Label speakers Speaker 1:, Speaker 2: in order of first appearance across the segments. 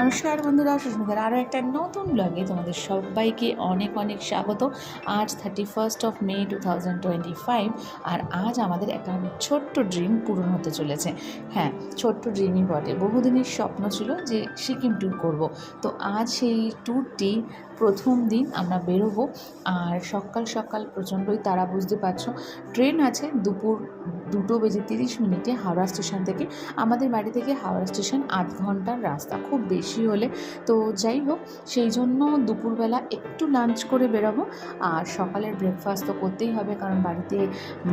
Speaker 1: নমস্কার বন্ধুরা, সুস্মিতার আরও একটা নতুন ব্লগে তোমাদের সবাইকে অনেক অনেক স্বাগত। আজ thirty first of May two thousand twenty five আর আজ আমাদের একটা ছোট্ট ড্রিম পূরণ হতে চলেছে। হ্যাঁ ছোট্ট ড্রিমই বটে। বহুদিনের স্বপ্ন ছিল যে সিকিম ট্যুর করব। তো আজ সেই ট্যুরটি প্রথম দিন আমরা বেরোবো আর সকাল সকাল প্রচণ্ডই তারা, বুঝতে পারছ? ট্রেন আছে দুপুর দুটো বেজে তিরিশ মিনিটে হাওড়া স্টেশন থেকে। আমাদের বাড়ি থেকে হাওড়া স্টেশন আধ ঘণ্টার রাস্তা, খুব বেশি হলে। তো যাই হোক, সেই জন্য দুপুরবেলা একটু লাঞ্চ করে বেরোবো। আর সকালের ব্রেকফাস্ট তো করতেই হবে, কারণ বাড়িতে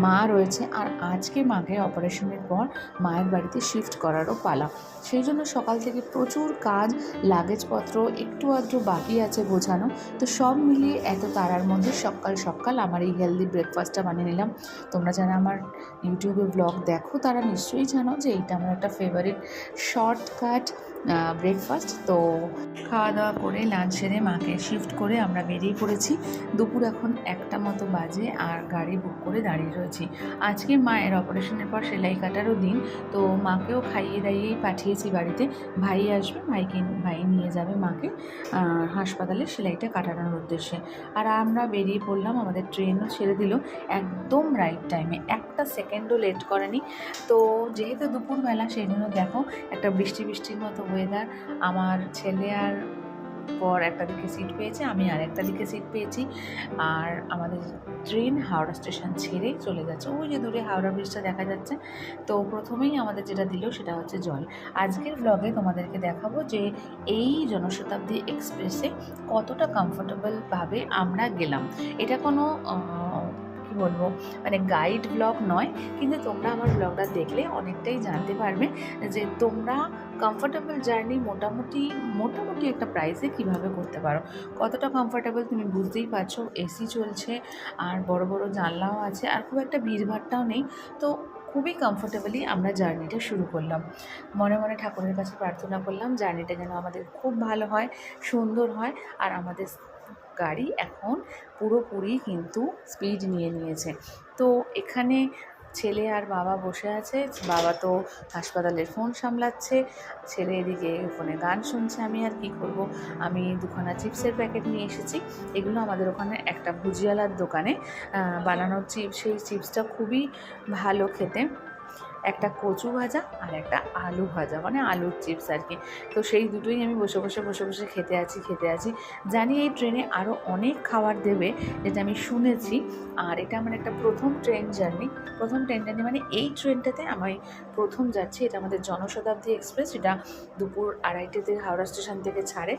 Speaker 1: মা রয়েছে। আর আজকে মাকে অপারেশনের পর মায়ের বাড়িতে শিফট করারও পালা। সেই জন্য সকাল থেকে প্রচুর কাজ লাগেজপত্র একটু আধটু বাকি আছে বোঝানো তো সব মিলিয়ে এত তারার মধ্যে সকাল সকাল আমার এই হেলদি ব্রেকফাস্টটা বানিয়ে নিলাম। তোমরা যারা আমার ইউটিউবে ব্লগ দেখো, তারা নিশ্চয়ই জানো যে এইটা আমার একটা ফেভারিট শর্টকাট ব্রেকফাস্ট তো খাওয়া দাওয়া করে লাঞ্চ সেরে মাকে শিফট করে আমরা বেরিয়ে পড়েছি। দুপুর এখন একটা মতো বাজে আর গাড়ি বুক করে দাঁড়িয়ে রয়েছি। আজকে মায়ের অপারেশনের পর সেলাই কাটারও দিন। তো মাকেও খাইয়ে দাইয়েই পাঠিয়েছি বাড়িতে। ভাই আসবে, ভাইকে, ভাই নিয়ে যাবে মাকে হাসপাতালে সেলাইটা কাটানোর উদ্দেশ্যে। আর আমরা বেরিয়ে পড়লাম, আমাদের ট্রেনও ছেড়ে দিল একদম রাইট টাইমে একটা সেকেন্ডও লেট করেনি। তো যেহেতু দুপুরবেলা সেই জন্য দেখো একটা বৃষ্টি বৃষ্টির মতো ওয়েদার আমার ছেলে আর পর একটা দিকে সিট পেয়েছে, আমি আর একটা দিকে সিট পেয়েছি। আর আমাদের ট্রেন হাওড়া স্টেশন ছেড়ে চলে যাচ্ছে ওই যে দূরে হাওড়া ব্রিজটা দেখা যাচ্ছে। তো প্রথমেই আমাদের যেটা দিল সেটা হচ্ছে জল। আজকের ব্লগে তোমাদেরকে দেখাবো যে এই জনশতাব্দী এক্সপ্রেসে কতটা কমফোর্টেবলভাবে আমরা গেলাম। এটা কোনো কি বলব? মানে গাইড ব্লগ নয়, কিন্তু তোমরা আমার ব্লগটা দেখলে অনেকটাই জানতে পারবে যে তোমরা কমফোর্টেবল জার্নি মোটামুটি মোটামুটি একটা প্রাইসে কীভাবে করতে পারো। কতটা কমফোর্টেবল তুমি বুঝতেই পারছ এসি চলছে, আর বড় বড় জানলাও আছে, আর খুব একটা ভিড়ভাড়টাও নেই। তো খুবই কমফোর্টেবলি আমরা জার্নিটা শুরু করলাম। মনে মনে ঠাকুরের কাছে প্রার্থনা করলাম জার্নিটা যেন আমাদের খুব ভালো হয়, সুন্দর হয়, আর আমাদের গাড়ি এখন পুরোপুরি কিন্তু স্পিড নিয়ে নিয়েছে। তো এখানে ছেলে আর বাবা বসে আছে, বাবা তো হাসপাতালের ফোন সামলাচ্ছে, ছেলে এদিকে ফোনে গান শুনছে, আমি আর কি করব? আমি দুখানা চিপসের প্যাকেট নিয়ে এসেছি, এগুলো আমাদের ওখানে একটা ভুজিয়ালার দোকানে বানানোর চিপস সেই চিপসটা খুবই ভালো খেতে। একটা কচু ভাজা আর একটা আলু ভাজা মানে আলুর চিপস আর কি। তো সেই দুটোই আমি বসে বসে বসে বসে খেতে আছি খেতে আছি। জানি এই ট্রেনে আরও অনেক খাবার দেবে, যেটা আমি শুনেছি। আর এটা আমার একটা প্রথম ট্রেন জার্নি। প্রথম ট্রেন জার্নি মানে এই ট্রেনটাতে আমি প্রথম যাচ্ছি। এটা আমাদের জনশতাব্দী এক্সপ্রেস এটা দুপুর আড়াইটেতে হাওড়া স্টেশন থেকে ছাড়ে।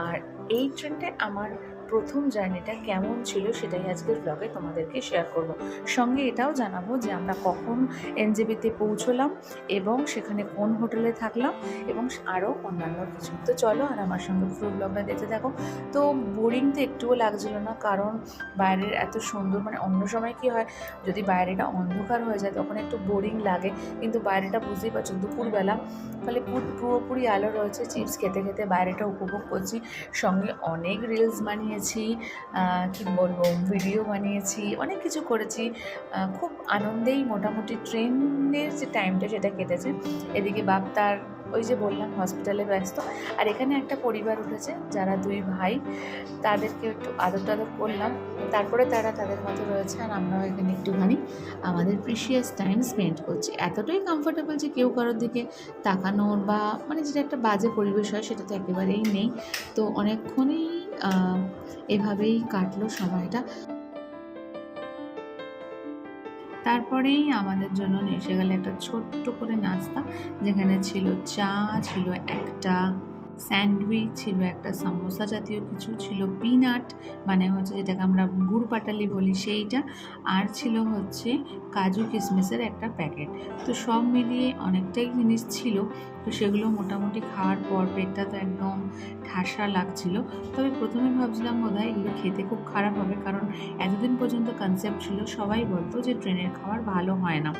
Speaker 1: আর এই ট্রেনটায় আমার প্রথম জার্নিটা কেমন ছিল সেটাই আজকের ব্লগে তোমাদেরকে শেয়ার করব। সঙ্গে এটাও জানাব যে আমরা কখন এনজেবিতে পৌঁছলাম এবং সেখানে কোন হোটেলে থাকলাম এবং আরও অন্যান্য কিছু। তো চলো আর আমার সঙ্গে পুরো ব্লগটা দেখতে থাকো। তো বোরিং তো একটুও লাগছিল না, কারণ বাইরের এত সুন্দর মানে অন্য সময় কি হয়, যদি বাইরেটা অন্ধকার হয়ে যায় তখন একটু বোরিং লাগে, কিন্তু বাইরেটা বুঝতেই পারছ দুপুরবেলা। ফলে পুরোপুরি আলো রয়েছে, চিপস খেতে খেতে বাইরেটা উপভোগ করছি। সঙ্গে অনেক রিলস বানিয়েছি কি বলব ভিডিও বানিয়েছি, অনেক কিছু করেছি। খুব আনন্দেই মোটামুটি ট্রেনের যে টাইমটা সেটা কেটেছে। এদিকে বাপ তার ওই যে বললাম হসপিটালে ব্যস্ত। আর এখানে একটা পরিবার উঠেছে, যারা দুই ভাই, তাদেরকে একটু আদর টাদর করলাম। তারপরে তারা তাদের মতো রয়েছে আর আমরাও এখানে একটুখানি আমাদের প্রিশিয়াস টাইম স্পেন্ড করছি। এতটাই কমফোর্টেবল যে কেউ কারোর দিকে তাকানোর বা মানে যেটা একটা বাজে পরিবেশ হয় সেটা তো একেবারেই নেই। তো অনেকক্ষণই এভাবেই কাটলো সময়টা। তারপরেই আমাদের জন্য এসে গেল একটা ছোট্ট করে নাস্তা, যেখানে ছিল চা, ছিল একটা স্যান্ডউইচ, ছিল একটা সামোসা জাতীয় কিছু, ছিল পিনাট মানে হচ্ছে যেটাকে আমরা গুড় পাটালি বলি সেইটা, আর ছিল হচ্ছে কাজু কিশমিশের একটা প্যাকেট। তো সব মিলিয়ে অনেকটাই জিনিস ছিল। তো সেগুলো মোটামুটি খাওয়ার পর পেটটা তো একদম ঠাসা লাগছিল। তবে প্রথমে ভাবছিলাম বোধ হয় এগুলো খেতে খুব খারাপ হবে কারণ এতদিন পর্যন্ত কনসেপ্ট ছিল সবাই বলতো যে ট্রেনের খাবার ভালো হয় না।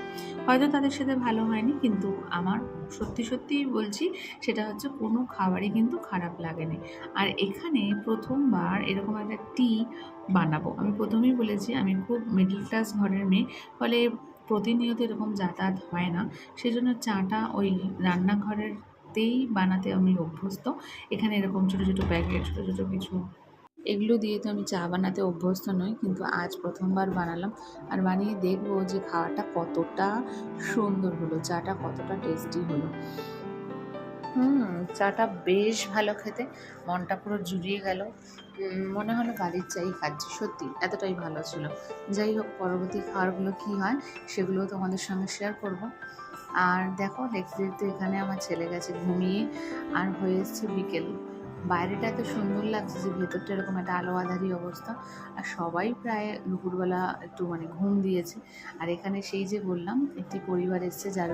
Speaker 1: হয়তো তাদের সাথে ভালো হয়নি কিন্তু আমার সত্যি সত্যিই বলছি সেটা হচ্ছে কোনো খাবারই কিন্তু খারাপ লাগেনি। আর এখানে প্রথমবার এরকম একটা টি বানাবো। আমি প্রথমেই বলেছি আমি খুব মিডল ক্লাস ঘরের মেয়ে। ফলে প্রতিনিয়ত এরকম যাতায়াত হয় না। সেজন্য চাটা ওই রান্নাঘরের হাতেই বানাতে আমি অভ্যস্ত। এখানে এরকম ছোটো ছোটো প্যাকেট, ছোটো ছোটো কিছু এগুলো দিয়ে তো আমি চা বানাতে অভ্যস্ত নই, কিন্তু আজ প্রথমবার বানালাম। আর বানিয়ে দেখব যে খাওয়াটা কতটা সুন্দর হলো, চাটা কতটা টেস্টি হলো। হুম, চাটা বেশ ভালো খেতে। মনটা পুরো জুড়িয়ে গেল। মনে হলো গাড়ির চাই খাচ্ছি, সত্যি এতটাই ভালো ছিল। যাই হোক, পরবর্তী খাবারগুলো কী হয় সেগুলো তোমাদের সঙ্গে শেয়ার করব। আর দেখো দেখতে দেখতে এখানে আমার ছেলে গেছে ঘুমিয়ে আর হয়ে এসছে বিকেল। বাইরেটা এত সুন্দর লাগছে যে ভেতরটা এরকম একটা আলো আধারি অবস্থা। আর সবাই প্রায় দুপুরবেলা একটু মানে ঘুম দিয়েছে। আর এখানে সেই যে বললাম, একটি পরিবার এসছে যার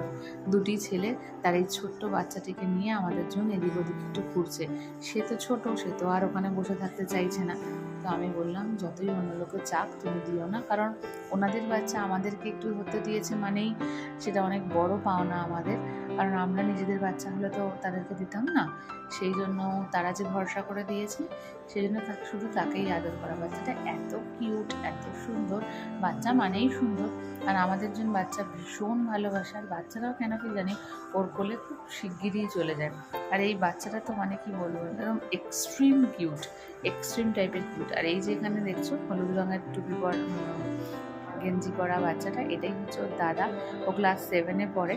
Speaker 1: দুটি ছেলে, তার এই ছোট্ট বাচ্চাটিকে নিয়ে আমাদের জন্য এদিক ওদিক একটু ঘুরছে। সে তো ছোট, সে তো আর ওখানে বসে থাকতে চাইছে না। তো আমি বললাম, যতই অন্য লোকে চাপ তুমি দিও না। কারণ ওনাদের বাচ্চা আমাদেরকে একটু হতে দিয়েছে মানেই সেটা অনেক বড় পাওনা আমাদের। কারণ আমরা নিজেদের বাচ্চা হলে তো তাদেরকে দিতাম না। সেই জন্য তারা যে ভরসা করে দিয়েছে, সেই জন্য শুধু তাকেই আদর করা। বাচ্চাটা এত কিউট এত সুন্দর। বাচ্চা মানেই সুন্দর। আর আমাদের জন্য বাচ্চা ভীষণ ভালোবাসার বাচ্চারাও কেন কি জানি ওর কোলে খুব শিগগিরই চলে যায়। আর এই বাচ্চাটা তো মানে কি বলব? একদম এক্সট্রিম কিউট এক্সট্রিম টাইপের কিউট আর এই যে এখানে দেখছ, হলুদ রঙের টুপি পর গেঞ্জি পরা বাচ্চাটা, এটাই হচ্ছে ওর দাদা। ও ক্লাস সেভেনে পড়ে।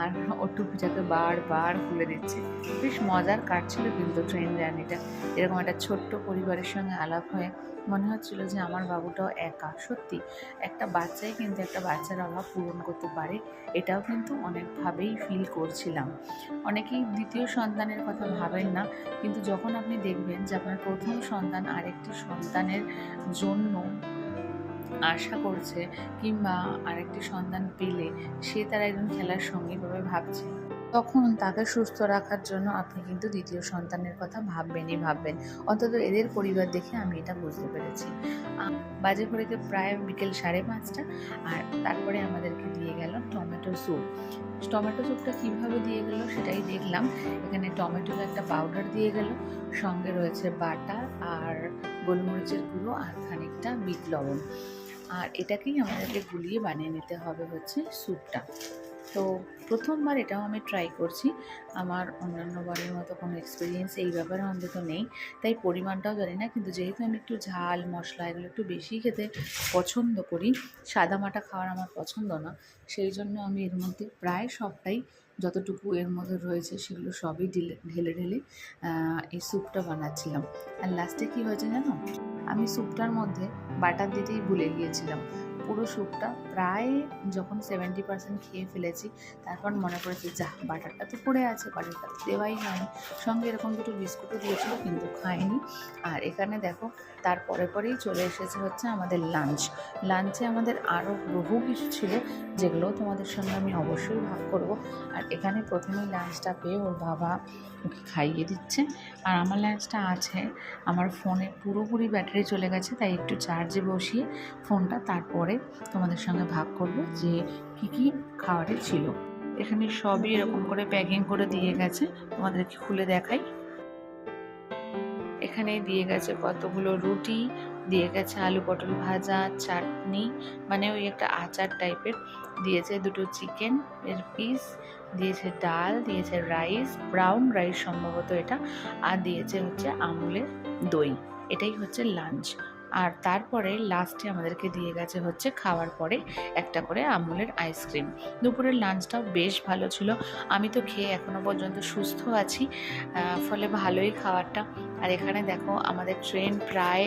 Speaker 1: আর ওর টুপিটাকে বারবার খুলে দিচ্ছে। বেশ মজার কাটছিল কিন্তু ট্রেন জার্নিটা এরকম একটা ছোট্ট পরিবারের সঙ্গে আলাপ হয়ে মনে হচ্ছিল যে আমার বাবুটাও একা। সত্যি, একটা বাচ্চাই কিন্তু একটা বাচ্চার অভাব পূরণ করতে পারে, এটাও কিন্তু অনেকভাবেই ফিল করছিলাম। অনেকেই দ্বিতীয় সন্তানের কথা ভাবেন না, কিন্তু যখন আপনি দেখবেন যে আপনার প্রথম সন্তান আরেকটি সন্তানের জন্য আশা করছে কিংবা আরেকটি সন্তান পেলে সে তার একজন খেলার সঙ্গী ভাবে ভাবছে। তখন তাকে সুস্থ রাখার জন্য আপনি কিন্তু দ্বিতীয় সন্তানের কথা ভাববেনই ভাববেন। অন্তত এদের পরিবার দেখে আমি এটা বুঝতে পেরেছি। বাজে ঘড়িতে প্রায় বিকেল সাড়ে পাঁচটা আর তারপরে আমাদেরকে দিয়ে গেল টমেটো স্যুপ। টমেটো স্যুপটা কীভাবে দিয়ে গেল সেটাই দেখলাম। এখানে টমেটোর একটা পাউডার দিয়ে গেল। সঙ্গে রয়েছে বাটার আর গোলমরিচের গুঁড়ো আর খানিকটা বিট লবণ। আর এটাকেই আমাদেরকে গুলিয়ে বানিয়ে নিতে হবে হচ্ছে স্যুপটা। তো প্রথমবার এটাও আমি ট্রাই করছি। আমার অন্যান্য বারের মতো কোনো এক্সপিরিয়েন্স এই ব্যাপারে অন্তত নেই। তাই পরিমাণটাও জানি না, কিন্তু যেহেতু আমি একটু ঝাল, মশলা এগুলো একটু বেশি খেতে পছন্দ করি সাদামাটা খাওয়ার আমার পছন্দ না, সেই জন্য আমি এর মধ্যে প্রায় সবটাই যতটুকু এর মধ্যে রয়েছে সেগুলো সবই ঢেলে ঢেলে ঢেলে এই স্যুপটা বানাচ্ছিলাম। আর লাস্টে কী হয়েছে জানো? আমি স্যুপটার মধ্যে বাটার দিতেই ভুলে গিয়েছিলাম। পুরো স্যুপটা প্রায় যখন সেভেন্টি পার্সেন্ট খেয়ে ফেলেছি, তারপর মনে পড়েছে, যা, বাটারটা তো পড়ে আছে, বাটারটা তো দেওয়াই হয়নি সঙ্গে এরকম দুটো বিস্কুটও দিয়েছিল, কিন্তু খাইনি। আর এখানে দেখো তারপরে পরেই চলে এসেছে হচ্ছে আমাদের লাঞ্চ লাঞ্চে আমাদের আরও বহু কিছু ছিল, যেগুলো তোমাদের সঙ্গে আমি অবশ্যই ভাগ করব। আর এখানে প্রথমেই লাঞ্চটা পেয়ে ওর বাবা ওকে খাইয়ে দিচ্ছে। আর আমার লাঞ্চটা আছে, আমার ফোনে পুরোপুরি ব্যাটারি চলে গেছে, তাই একটু চার্জে বসিয়ে ফোনটা তারপরে তোমাদের সঙ্গে ভাগ করব যে কি কি খাবারে ছিল। এখানে সবই এরকম করে প্যাকিং করে দিয়ে গেছে। তোমাদেরকে খুলে দেখাই। এখানে দিয়ে গেছে কতগুলো রুটি, দিয়ে গেছে আলু পটল ভাজা, চাটনি মানে ওই একটা আচার টাইপের। দিয়েছে দুটো চিকেন এর পিস দিয়েছে ডাল, দিয়েছে রাইস ব্রাউন রাইস সম্ভবত এটা। আর দিয়েছে হচ্ছে আমুলের দই। এটাই হচ্ছে লাঞ্চ আর তারপরে লাস্টে আমাদেরকে দিয়ে গেছে হচ্ছে খাওয়ার পরে একটা করে আমুলের আইসক্রিম দুপুরের লাঞ্চটাও বেশ ভালো ছিল। আমি তো খেয়ে এখনও পর্যন্ত সুস্থ আছি ফলে ভালোই খাবারটা আর এখানে দেখো আমাদের ট্রেন প্রায়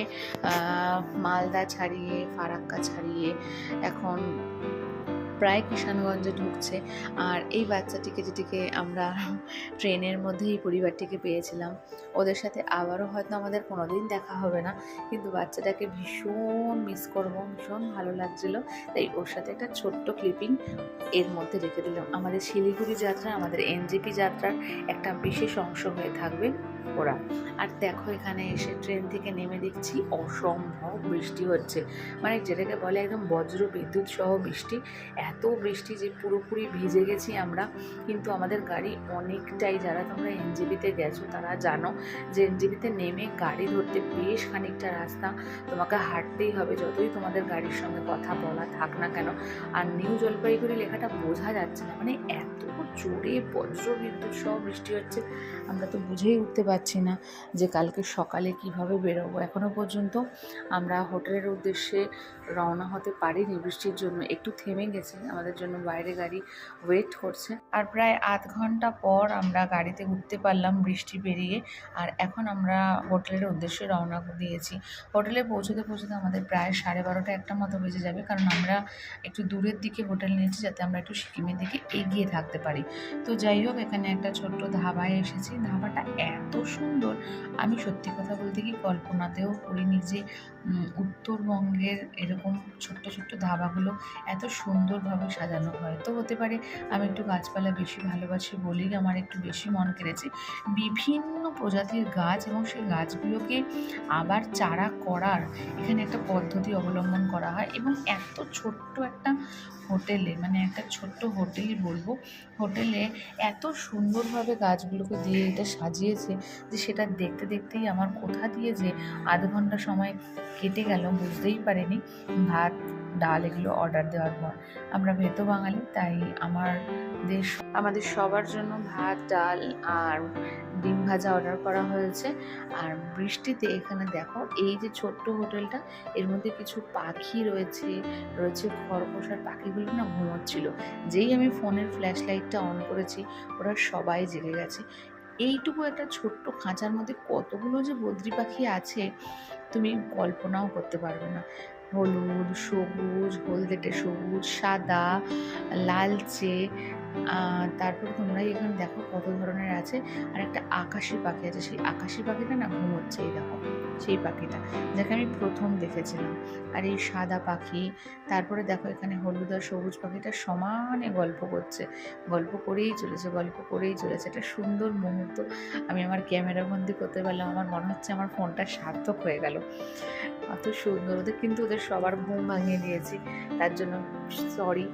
Speaker 1: মালদা ছাড়িয়ে, ফারাক্কা ছাড়িয়ে এখন প্রায় কিষানগঞ্জে ঢুকছে। আর এই বাচ্চাটিকে যেটিকে আমরা ট্রেনের মধ্যেই এই পরিবারটিকে পেয়েছিলাম, ওদের সাথে আবারও হয়তো আমাদের কোনোদিন দেখা হবে না। কিন্তু বাচ্চাটাকে ভীষণ মিস করব, ভীষণ ভালো লাগছিল। তাই ওর সাথে একটা ছোট্ট ক্লিপিং এর মধ্যে রেখে দিলাম। আমাদের শিলিগুড়ি যাত্রা আমাদের এনজিপি যাত্রার একটা বিশেষ অংশ হয়ে থাকবে ওরা। আর দেখো এখানে এসে ট্রেন থেকে নেমে দেখছি, অসম্ভব বৃষ্টি হচ্ছে। মানে যেটাকে বলে একদম বজ্র বিদ্যুৎ সহ বৃষ্টি। এত বৃষ্টি যে পুরোপুরি ভিজে গেছি আমরা। কিন্তু আমাদের গাড়ি অনেকটাই, যারা তোমরা এনজিবিতে গেছো তারা জানো যে এনজিবিতে নেমে গাড়ি ধরতে বেশ খানিকটা রাস্তা। তোমাকে হাঁটতেই হবে যতই তোমাদের গাড়ির সঙ্গে কথা বলা থাক না কেন। আর নিউ জলপাইগুড়ি লেখাটা বোঝা যাচ্ছে না। মানে এত জোরে বজ্র বিদ্যুৎ সহ বৃষ্টি হচ্ছে। আমরা তো বুঝেই উঠতে পারছি না যে কালকে সকালে কীভাবে বেরোবো। এখনও পর্যন্ত আমরা হোটেলের উদ্দেশ্যে রওনা হতে পারিনি। বৃষ্টির জন্য একটু থেমে গেছে। আমাদের জন্য বাইরে গাড়ি ওয়েট করছে। আর প্রায় আধ ঘণ্টা পর আমরা গাড়িতে উঠতে পারলাম বৃষ্টি পেরিয়ে। আর এখন আমরা হোটেলের উদ্দেশ্যে রওনা দিয়েছি। হোটেলে পৌঁছতে পৌঁছতে আমাদের প্রায় সাড়ে বারোটা একটা মতো বেজে যাবে। কারণ আমরা একটু দূরের দিকে হোটেল নিয়েছি যাতে আমরা একটু সিকিমের দিকে এগিয়ে থাকতে পারি। তো যাই হোক, এখানে একটা ছোট্ট ধাবায় এসেছি। ধাবাটা এত সুন্দর। আমি সত্যি কথা বলতে কি কল্পনাতেও করিনি যে উত্তরবঙ্গের এরকম ছোট্ট ছোট্ট ধাবাগুলো এত সুন্দরভাবে সাজানো হয়। তো হতে পারে আমি একটু গাছপালা বেশি ভালোবাসি বলেই আমার একটু বেশি মন কেড়েছে। বিভিন্ন প্রজাতির গাছ এবং সেই গাছগুলোকে আবার চারা করার এখানে একটা পদ্ধতি অবলম্বন করা হয় এবং এত ছোট্ট একটা হোটেলে মানে একটা ছোট্ট হোটেলই বলব, হোটেলে এত সুন্দরভাবে গাছগুলোকে দিয়ে এটা সাজিয়েছে যে সেটা দেখতে দেখতেই আমার কোথা দিয়ে যে আধ ঘণ্টা সময় কেটে গেল বুঝতেই পারিনি। ভাত, ডাল এগুলো অর্ডার দেওয়ার পর। আমরা ভেতো বাঙালি, তাই আমার দেশ আমাদের সবার জন্য ভাত, ডাল আর ডিম ভাজা অর্ডার করা হয়েছে। আর বৃষ্টিতে এখানে দেখো, এই যে ছোট্ট হোটেলটা, এর মধ্যে কিছু পাখি রয়েছে রয়েছে খরগোশ আর পাখিগুলো না ঘুমোচ্ছিল। যেই আমি ফোনের ফ্ল্যাশ লাইটটা অন করেছি, ওরা সবাই জেগে গেছে। এইটুকু একটা ছোট্ট খাঁচার মধ্যে কতগুলো যে বদ্রি পাখি আছে, তুমি কল্পনাও করতে পারবে না। হলুদ, সবুজ, হলদেটে সবুজ, সাদা, লালচে তারপর তোমরা এখানে দেখো কত ধরনের আছে। আর একটা আকাশি পাখি আছে। সেই আকাশি পাখিটা না ঘুমোচ্ছে, এই দেখো, সেই পাখিটা। যাকে আমি প্রথম দেখেছিলাম। আর এই সাদা পাখি, তারপরে দেখো এখানে হলুদ আর সবুজ পাখিটা সমানে গল্প করছে। গল্প করেই চলেছে, গল্প করেই চলেছে। একটা সুন্দর মুহূর্ত আমি আমার ক্যামেরা বন্দি করতে পারলাম। আমার মনে হচ্ছে আমার ফোনটা সার্থক হয়ে গেল। অত সুন্দর। ওদের কিন্তু ওদের সবার ঘুম ভাঙিয়ে দিয়েছি। তার জন্য সরি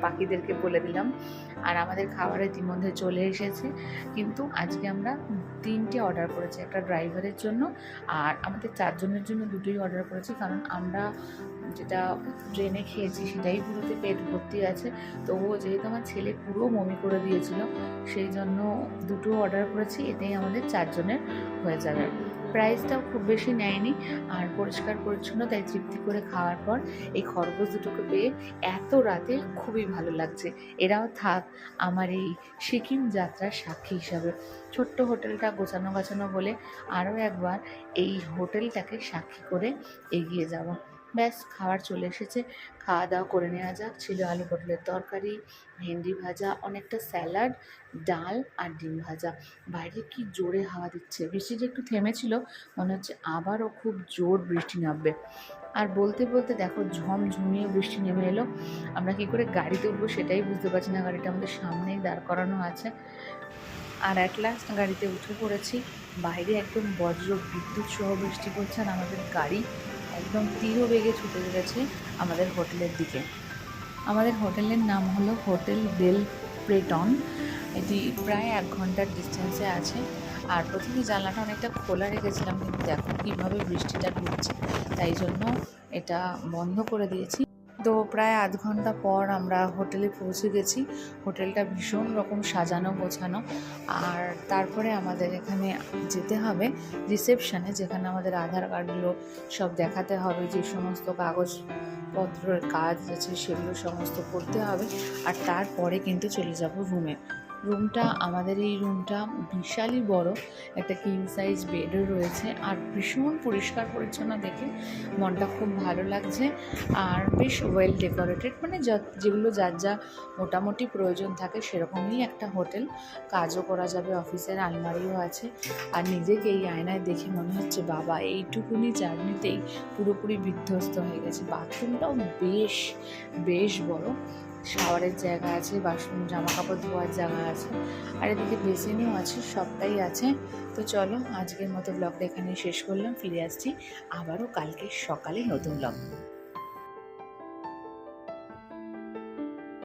Speaker 1: পাখিদেরকে বলে দিলাম। আর আমাদের খাবার ইতিমধ্যে চলে এসেছে। কিন্তু আজকে আমরা তিনটে অর্ডার করেছি, একটা ড্রাইভারের জন্য আর আমাদের চারজনের জন্য দুটোই অর্ডার করেছি। কারণ আমরা যেটা ট্রেনে খেয়েছি সেটাই পুরোতে পেট ভর্তি আছে। তো ও যেহেতু আমার ছেলে পুরো বমি করে দিয়েছিল, সেই জন্য দুটো অর্ডার করেছি। এতেই আমাদের চারজনের হয়ে যাবে। প্রাইসটাও খুব বেশি নেয়নি আর পরিষ্কার পরিচ্ছন্ন, তাই তৃপ্তি করে খাওয়ার পর এই খরগোশ দুটোকে পেয়ে এত রাতে খুবই ভালো লাগছে। এরাও থাক, আমার এই সিকিম যাত্রার সাক্ষী হিসাবে। ছোট্ট হোটেলটা গোছানো গাছানো বলে আরও একবার এই হোটেলটাকে সাক্ষী করে এগিয়ে যাব। ব্যাস, খাবার চলে এসেছে। খাওয়া দাওয়া করে নেওয়া যাক। ছিল আলু পটলের তরকারি, ভেন্ডি ভাজা, অনেকটা স্যালাড, ডাল আর ডিম ভাজা। বাইরে কি জোরে হাওয়া দিচ্ছে? বৃষ্টিটা একটু থেমেছিল, মনে হচ্ছে আবারও খুব জোর বৃষ্টি নামবে। আর বলতে বলতে দেখো, ঝমঝমিয়ে বৃষ্টি নেমে এলো। আমরা কি করে গাড়িতে উঠবো সেটাই বুঝতে পারছি না। গাড়িটা আমাদের সামনেই দাঁড় করানো আছে। আর অ্যাট লাস্ট গাড়িতে উঠে পড়েছি। বাইরে একদম বজ্র বিদ্যুৎ সহ বৃষ্টি পড়ছে আর আমাদের গাড়ি একদম তীর বেগে ছুটে গেছে আমাদের হোটেলের দিকে। আমাদের হোটেলের নাম হলো হোটেল বেল প্রেটন। এটি প্রায় এক ঘণ্টার ডিস্টেন্সে আছে। আর প্রথমে জানলাটা অনেকটা খোলা রেখেছিলাম, কিন্তু দেখো কীভাবে বৃষ্টিটা ঢুকছে। তাই জন্য এটা বন্ধ করে দিয়েছি। তো প্রায় আধ ঘণ্টা পর আমরা হোটেলে পৌঁছে গেছি। হোটেলটা ভীষণ রকম সাজানো, গোছানো। আর তারপরে আমাদের এখানে যেতে হবে রিসেপশানে, যেখানে আমাদের আধার কার্ডগুলো সব দেখাতে হবে। যে সমস্ত কাগজপত্রের কাজ আছে সেগুলো সমস্ত করতে হবে। আর তারপরে কিন্তু চলে যাব রুমে রুমটা আমাদের এই রুমটা বিশালই বড়, একটা কিং সাইজ বেডও রয়েছে আর ভীষণ পরিষ্কার পরিচ্ছন্ন দেখে মনটা খুব ভালো লাগছে আর বেশ ওয়েল ডেকোরেটেড মানে যেগুলো যার যা মোটামুটি প্রয়োজন থাকে সেরকমই একটা হোটেল। কাজও করা যাবে, অফিসের আলমারিও আছে আর নিজেকে এই আয়নায় দেখে মনে হচ্ছে, বাবা, এইটুকুনি জার্নিতেই পুরোপুরি বিধ্বস্ত হয়ে গেছে। বাথরুমটাও বেশ বেশ বড়। শাওয়ারের জায়গা আছে, বাসন জামা কাপড় ধোয়ার জায়গা আছে, আর এদিকে বেসিনও আছে, সবটাই আছে। তো চলো, আজকের মতো ব্লগটা এখানে শেষ করলাম, ফিরে আসছি আবারও কালকে সকালে নতুন ব্লগ